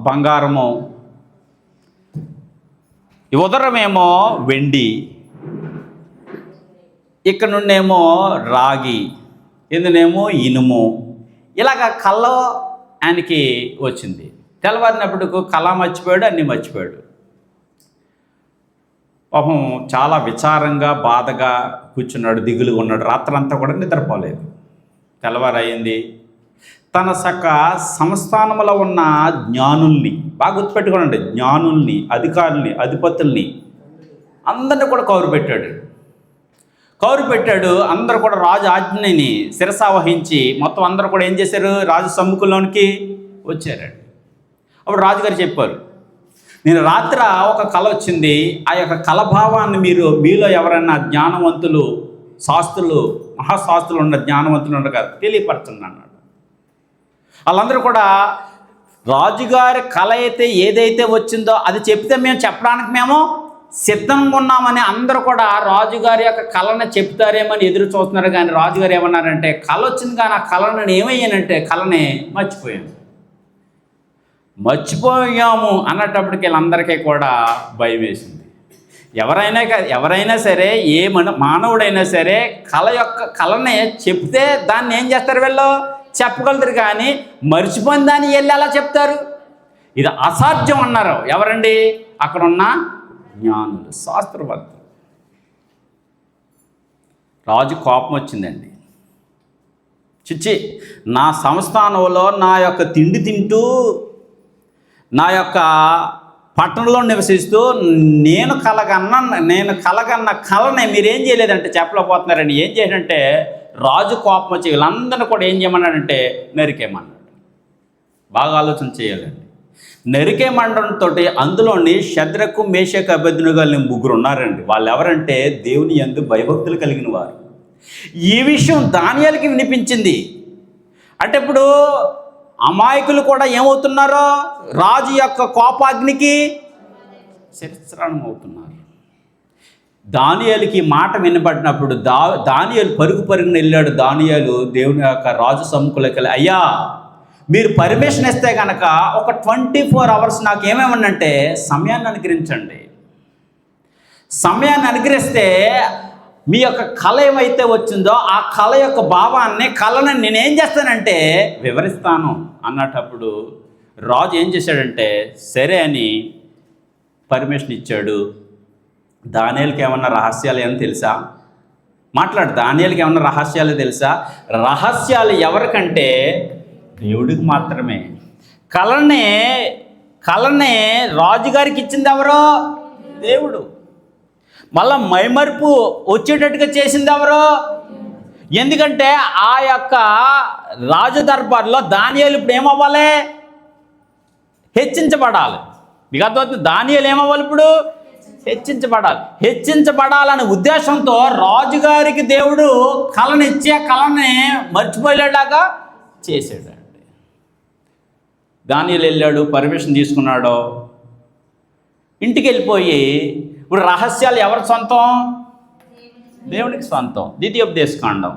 బంగారము. ఉదరమేమో వెండి. ఇక్కడ నుండేమో రాగి. ఇందునేమో ఇనుము. ఇలాగ కళ్ళ ఆయనకి వచ్చింది. తెల్లవారినప్పటికు కళ మర్చిపోయాడు అన్నీ మర్చిపోయాడు. పాపం చాలా విచారంగా బాధగా కూర్చున్నాడు దిగులుగా ఉన్నాడు. రాత్రంతా కూడా నిద్రపోలేదు. తెల్లవారు అయింది తన సక సంస్థానంలో ఉన్న జ్ఞానుల్ని బాగా గుర్తుపెట్టుకోనండి జ్ఞానుల్ని అధికారుల్ని అధిపతుల్ని అందరిని కూడా కౌరు పెట్టాడు. కౌరు పెట్టాడు అందరూ కూడా రాజు ఆజ్ఞని శిరసావహించి మొత్తం అందరూ కూడా ఏం చేశారు? రాజు సమ్ముఖంలోనికి వచ్చారండి. అప్పుడు రాజుగారు చెప్పారు నేను రాత్ర ఒక కళ వచ్చింది ఆ యొక్క కలభావాన్ని మీరు మీలో ఎవరైనా జ్ఞానవంతులు శాస్త్రులు మహాశాస్త్రులు ఉన్న జ్ఞానవంతులు ఉండగా తెలియపరచండి అన్నాడు. వాళ్ళందరూ కూడా రాజుగారి కళ అయితే ఏదైతే వచ్చిందో అది చెప్తే మేము చెప్పడానికి మేము సిద్ధంగా ఉన్నామని అందరూ కూడా రాజుగారి యొక్క కళను చెప్తారేమని ఎదురు చూస్తున్నారు. కానీ రాజుగారు ఏమన్నారంటే కళ వచ్చింది కానీ ఆ కళను ఏమయ్యానంటే కళని మర్చిపోయాను. మర్చిపోయాము అన్నటప్పటికి వీళ్ళందరికీ కూడా భయం వేసింది. ఎవరైనా ఎవరైనా సరే ఏ మన మానవుడైనా సరే కళ యొక్క కళని చెప్తే దాన్ని ఏం చేస్తారు వీళ్ళు? చెప్పగలుగుతారు కానీ మర్చిపోయిన దాన్ని వెళ్ళి ఎలా చెప్తారు? ఇది అసాధ్యం అన్నారు. ఎవరండి? అక్కడ ఉన్న జ్ఞానులు శాస్త్రవంతులు రాజు కోపం వచ్చిందండి. చిచ్చి నా సంస్థానంలో నా యొక్క తిండి తింటూ నా యొక్క పట్టణంలో నివసిస్తూ నేను కలగన్న నేను కలగన్న కళని మీరేం చేయలేదంటే చెప్పలేకపోతున్నారండి ఏం చేయాలంటే రాజు కోపం వచ్చి వీళ్ళందరినీ కూడా ఏం చేయమన్నాడంటే నరికేయమన్నాడు. బాగా ఆలోచన చేయాలండి. నరికేయమండంతో అందులోని శద్రకు మేషకు అభ్యర్థులుగా ముగ్గురు ఉన్నారండి. వాళ్ళు ఎవరంటే దేవుని ఎందు భయభక్తులు కలిగిన వారు. ఈ విషయం దానియాలకి వినిపించింది. అంటే ఇప్పుడు అమాయకులు కూడా ఏమవుతున్నారో? రాజు యొక్క కోపాగ్నికి శిరస్రాణం అవుతున్నారు. దానియాలకి మాట వినబడినప్పుడు దా దానియాలు పరుగు పరుగున వెళ్ళాడు దానియాలు దేవుని యొక్క రాజు సముఖులకి అయ్యా మీరు పర్మిషన్ ఇస్తే కనుక ఒక ట్వంటీ ఫోర్ అవర్స్ నాకు ఏమేమన్నంటే సమయాన్ని అనుగ్రహించండి. సమయాన్ని అనుగ్రహిస్తే మీ యొక్క కళ ఏమైతే వచ్చిందో ఆ కళ యొక్క భావాన్ని కళను నేనేం చేస్తానంటే వివరిస్తాను. అన్నటప్పుడు రాజు ఏం చేశాడంటే సరే అని పర్మిషన్ ఇచ్చాడు. దానియాలకి ఏమన్నా రహస్యాలు ఏమన్నా తెలుసా? మాట్లాడు దానియాలకి ఏమన్నా రహస్యాలు తెలుసా? రహస్యాలు ఎవరికంటే దేవుడికి మాత్రమే. కళనే కళనే రాజుగారికి ఇచ్చింది ఎవరో? దేవుడు. మళ్ళా మైమరుపు వచ్చేటట్టుగా చేసింది ఎవరో? ఎందుకంటే ఆ యొక్క రాజు దర్బార్లో దానియాలు ఇప్పుడు ఏమవ్వాలి? హెచ్చించబడాలి. మీకు అర్థమవుతుంది దానియాలు ఏమవ్వాలి ఇప్పుడు? హెచ్చించబడాలి. హెచ్చించబడాలనే ఉద్దేశంతో రాజుగారికి దేవుడు కళనిచ్చే కళని మర్చిపోయేలాగా చేసాడండి దానిలు వెళ్ళాడు పర్మిషన్ తీసుకున్నాడు. ఇంటికి వెళ్ళిపోయి ఇప్పుడు రహస్యాలు ఎవరి సొంతం? దేవునికి సొంతం. ద్వితీయోపదేశకాండం